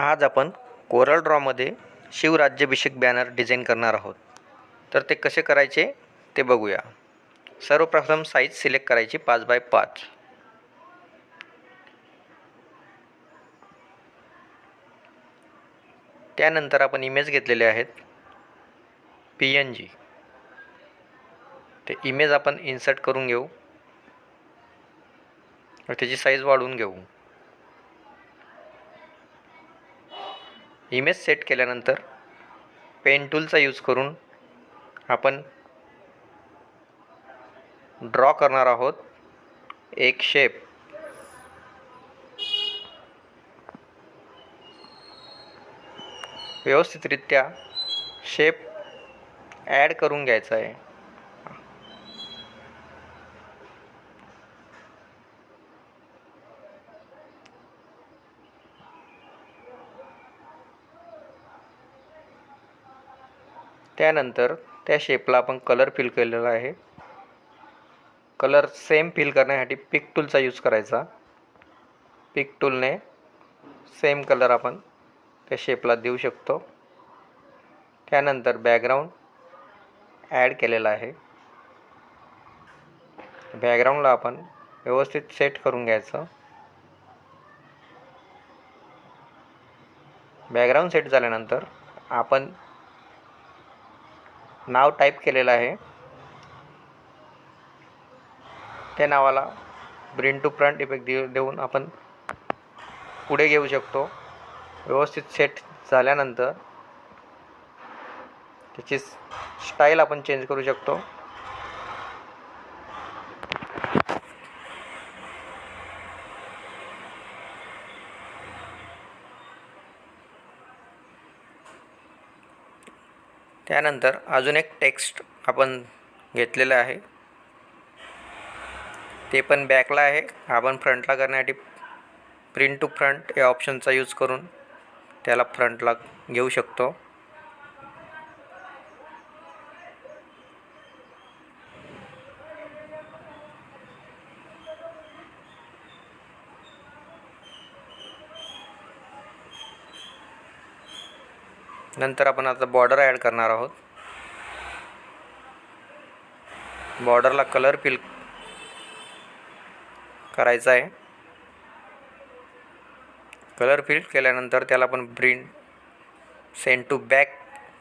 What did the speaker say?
आज आपण कोरल ड्रॉमध्ये शिवराज्याभिषेक बॅनर डिझाईन करणार आहोत. तर ते कसे करायचे ते बघूया. सर्वप्रथम साईज सिलेक्ट करायची पाच बाय पाच. त्यानंतर आपण इमेज घेतलेले आहेत. पी एन जी ते इमेज आपण इन्सर्ट करून घेऊ. त्याची साईज वाढवून घेऊ. इमेज सेट केल्यानंतर पेन टूलचा यूज करून आपण ड्रॉ करणार आहोत एक शेप व्यवस्थितरित्या शेप ॲड करून घ्यायचा आहे. त्यानंतर त्या शेपला आपण कलर फिल केलेला आहे. कलर सेम फिल करण्यासाठी पिक टूलचा यूज करायचा. पिक टूलने सेम कलर आपण त्या शेपला देऊ शकतो. त्यानंतर बॅकग्राऊंड ॲड केलेला आहे. बॅकग्राऊंडला आपण व्यवस्थित सेट करून घ्यायचं. बॅकग्राऊंड सेट झाल्यानंतर आपण नाव टाईप केलेलं आहे. त्या नावाला ब्रिन टू फ्रंट इफेक्ट देऊ देऊन आपण पुढे घेऊ शकतो. व्यवस्थित सेट झाल्यानंतर त्याची स्टाईल आपण चेंज करू शकतो. त्यानंतर अजून एक टेक्स्ट आपण घेतलेलं आहे. ते पण बॅकला आहे. आपण फ्रंटला करण्यासाठी प्रिंट टू फ्रंट या ऑप्शनचा यूज करून त्याला फ्रंटला घेऊ शकतो. नंतर आपण आता बॉर्डर ॲड करणार आहोत. बॉर्डरला कलर फिल करायचा आहे. कलर फिल केल्यानंतर त्याला आपण प्रिंट सेंड टू बॅक